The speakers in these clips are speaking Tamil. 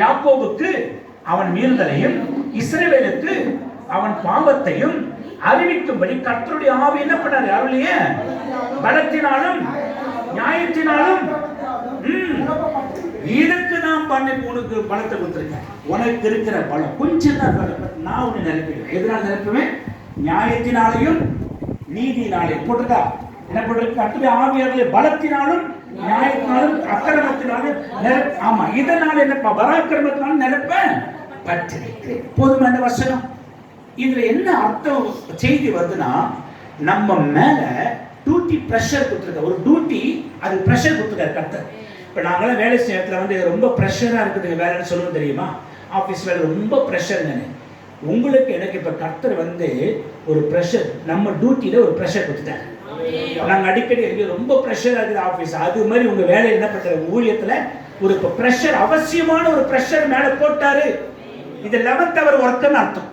யாக்கோபுக்கு அவன் மீறுதலையும் இஸ்ரேலுக்கு அவன் பாவத்தையும் அறிவிக்கும்படி கர்த்தருடைய ஆவி என்ன பண்ணார்? அருளிய? பலத்தினாலும் நியாயத்தினாலும். இதுக்கு நான் பண்ணி உனக்கு பலத்தை கொடுத்துருக்கேன். உனக்கு இருக்கிற பலம். கொஞ்சம் தான் பலம் நான் உன்னை நிரப்பிடுவேன். எதனால் நிரப்புவேன்? நியாயத்தினாலையும் நீதினாலையும் போட்டுக்கா என்ன போட்டிருக்கு கர்த்தருடைய ஆவியார்களே பலத்தினாலும் நியாயத்தினாலும் அக்கிரமத்தினாலும் நிரப்ப ஆமா இதனால என்ன பராக்கிரமத்தினாலும் நிரப்ப பற்றிருக்கிறேன் போதுமா இந்த வசனம்? இதுல என்ன அர்த்தம் செய்தி வருதுன்னா நம்ம மேல டியூட்டி ப்ரெஷர் கொடுத்துருக்க ஒரு டியூட்டி அது ப்ரெஷர் கொடுத்துருக்காரு கர்த்தர். இப்போ நாங்களாம் வேலை செய்ய இடத்துல வந்து ரொம்ப ப்ரெஷராக இருக்குது வேலைன்னு சொல்லவும் தெரியுமா? ஆஃபீஸ் வேலை ரொம்ப ப்ரெஷருங்க உங்களுக்கு எனக்கு இப்போ கர்த்தர் வந்து ஒரு ப்ரெஷர் நம்ம டியூட்டியில் ஒரு ப்ரெஷர் கொடுத்துட்டாரு. நாங்கள் அடிக்கடி எங்க ரொம்ப ப்ரெஷராக இருக்குது ஆஃபீஸ் அது மாதிரி உங்கள் வேலை என்ன பண்ணுற ஊழியத்தில் ஒரு இப்போ ப்ரெஷர் அவசியமான ஒரு ப்ரெஷர் மேலே போட்டாரு. இது லெவன்த் அவர் ஒர்க்குன்னு அர்த்தம்.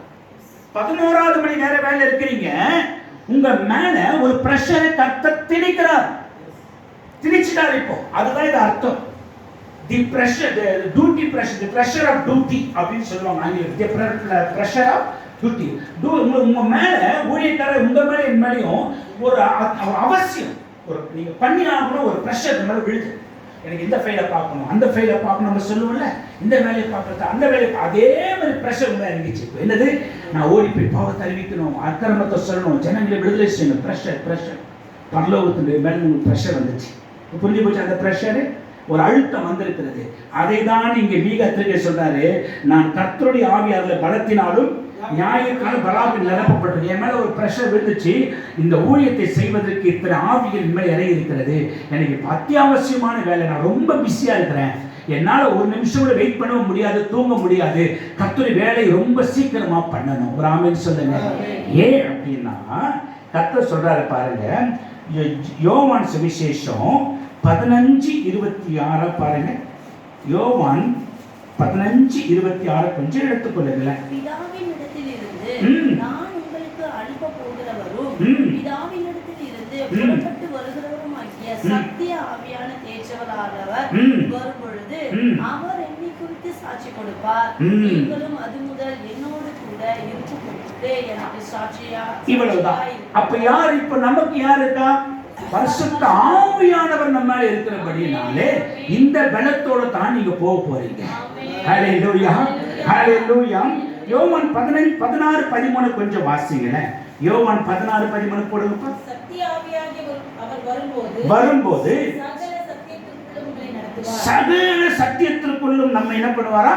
பதினோராவது மணி நேரம் வேலை இருக்கிறீங்க. உங்க மேல ஒரு ப்ரெஷரை கத்த திணிக்கிறார். திணிச்சிட்டார் இப்போ. அதுதான் இது அர்த்தம். The pressure duty pressure the pressure of duty அப்படின்னு சொல்லுவாங்க. ஆங்கிலத்தில் ப்ரெஷர் ஆஃப் டியூட்டி உங்க உங்க மேல ஊழியக்காரர் உங்க மேல என் மேலேயும் ஒரு அவசியம். ஒரு நீங்க பண்ணி ஆகணும் ஒரு ப்ரெஷர் இந்த மாதிரி விழுது. எனக்கு இந்த ஃபைலை பார்க்கணும் அந்த ஃபைலை பார்க்கணும் நம்ம சொல்லுவோம்ல. இந்த வேலையை பார்க்கறது அந்த வேலையை அதே மாதிரி ப்ரெஷர் உள்ள இருந்துச்சு இப்போ என்னது? நான் ஓடி போய் பாவத்தை அறிவிக்கணும் அக்கிரமத்தை சொல்லணும் ஜனங்களை விடுதலை செய்யணும். ப்ரெஷர் ப்ரெஷர் பரலோகத்தினுடைய மேலே உங்களுக்கு ப்ரெஷர் வந்துச்சு புரிஞ்சு போச்சு அந்த ப்ரெஷரு ஒரு அழுத்தம் வந்திருக்கிறது. அதை தான் இங்கே மீகத்திரிகை சொல்றாரு. நான் கர்த்தருடைய ஆவியாரில் பலத்தினாலும் நியாயக்கான பலாவில் நிரப்பப்பட்டது. என் மேல ஒரு ப்ரெஷர் விழுந்துச்சு. இந்த ஊழியத்தை செய்வதற்கு இத்தனை ஆவிகள் மேல் இறங்கி இருக்கிறது. எனக்கு இப்ப அத்தியாவசியமான வேலை. நான் ரொம்ப பிஸியா இருக்கிறேன். என்னால ஒரு நிமிஷம் கூட வெயிட் பண்ணவும் முடியாது தூங்க முடியாது. கர்த்தருடைய வேலையை ரொம்ப சீக்கிரமா பண்ணணும். ஒரு ஆமென் சொல்லுங்க. ஏன் அப்படின்னா கர்த்தர் சொல்றாரு பாருங்க. யோவான் சுவிசேஷம் பதினஞ்சு இருபத்தி ஆறு பாருங்க யோவான் பதினஞ்சு இருபத்தி ஆறு கொஞ்சம் எடுத்துக்கொள்ளுங்களேன். சத்திய ஆவியான தேற்றவரானவர் ம். வரும்பொழுது ம். அவர் என்னை குறித்து சாட்சி கொடுப்பார். நீங்களும் அது முதல் என்னோடு கூட இருக்கும் பொழுது எனக்கு சாட்சியா இவ்வளவுதான் அப்ப யார் இப்ப நமக்கு யார் இருக்கா பரிசுத்த ஆவியானவர் நம்ம மேல இருக்கிறபடினாலே இந்த பலத்தோட தான் நீங்க போக போறீங்க. ஹalleluya ஹalleluya யோவான் 15 16 13 கொஞ்சம் வாசிங்களேன். யோவான் 16 13 போடுங்கப்பா. சத்திய ஆவியாகிய அவர் வரும்போது சகல சத்தியத்திற்குள்ளும் நம்ம என்ன பண்ணுவாரா?